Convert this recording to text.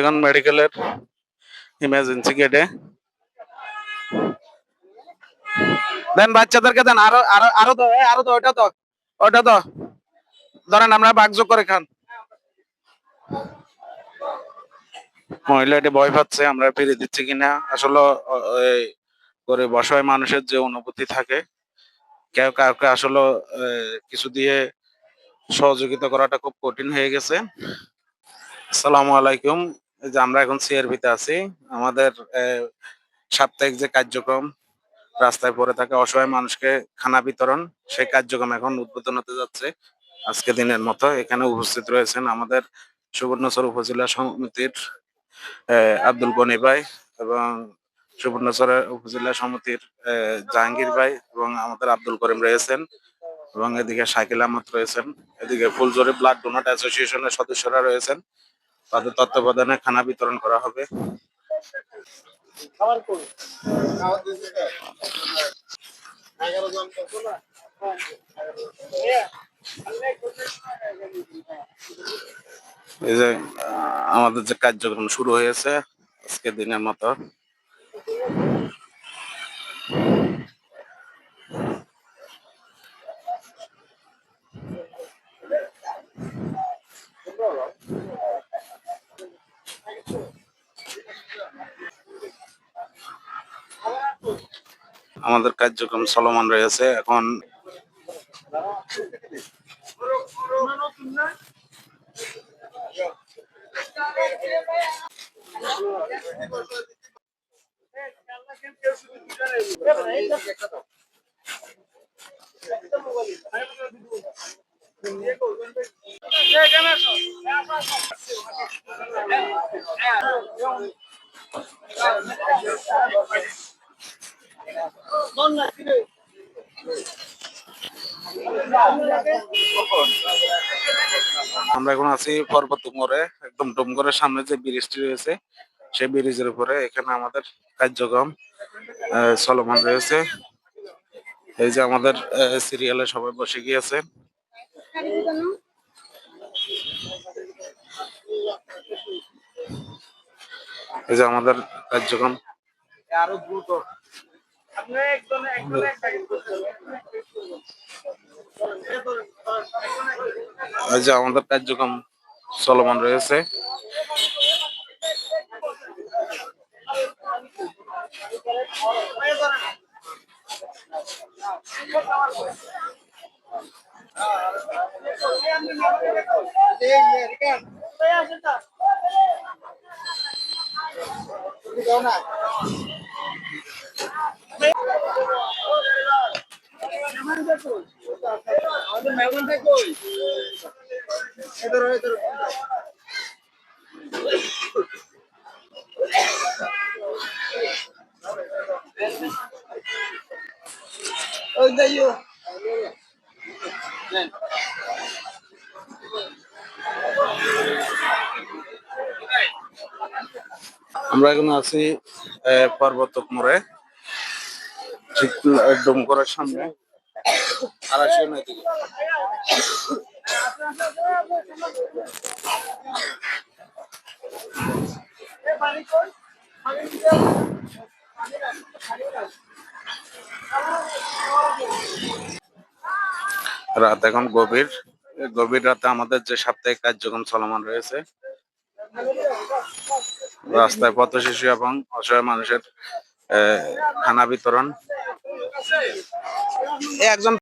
এখন মেডিকেলের ইমার্জেন্সি গেটে দেন বাচ্চাদেরকে দেন, আরও আরও আরও তো আরও তো ওটা তো ওটা তো ধরেন আমরা বাগযোগ করে খান। মহিলাটি ভয় পাচ্ছে, আমরা ফিরে দিচ্ছি কিনা। আসলে করে বসায় মানুষের যে অনুভূতি থাকে, কেউ কাউকে আসলে কিছু দিয়ে সহযোগিতা করাটা খুব কঠিন হয়ে গেছে। আসসালামু আলাইকুম। যে আমরা এখন সিআরবিতে আছি। আমাদের সাপ্তাহিক যে কার্যক্রম, রাস্তায় পড়ে থাকা অসহায় মানুষকে খানা বিতরণ, সেই কার্যক্রম এখন উদ্বোধন হতে যাচ্ছে আজকে দিনের মতো। এখানে উপস্থিত রয়েছেন আমাদের সুবর্ণচর উপজেলা সমিতির আব্দুল গনি ভাই এবং সুবর্ণচর উপজেলা সমিতির জাহাঙ্গীর ভাই এবং আমাদের আব্দুল করিম রয়েছেন এবং এদিকে শাকিল আহমদ রয়েছেন। এদিকে ফুলজোরি ব্লাড ডোনাট অ্যাসোসিয়েশনের সদস্যরা রয়েছেন। তাদের তত্ত্বাবধানে খানা বিতরণ করা হবে। এই যে আমাদের যে কার্যক্রম শুরু হয়েছে আজকে দিনের মতো। আমাদের কার্যক্রম চলমান রয়েছে। এখন আমরা এখন আছি পর্বত মোড়ে, একদম ডুমগরের সামনে যে ব্রিজটি রয়েছে, সেই ব্রিজের উপরে এখানে আমাদের কার্যক্রম চলমান রয়েছে। এই যে আমাদের সিরিয়ালে সবাই বসে গিয়েছে। এই যে আমাদের কার্যক্রম। আরও দ্রুত যে আমাদের কার্যক্রম চলমান রয়েছে মেহমান ওই দাইও আমরা এখন আছি পর্বতক মোড়ে। ঠিক সামনে আড়াইশো নয় দিকে রাত এখন গভীর। গভীর রাতে আমাদের যে সাপ্তাহিক কার্যক্রম চলমান রয়েছে, রাস্তায় পথ শিশু এবং অসহায় মানুষের খানা বিতরণ একজন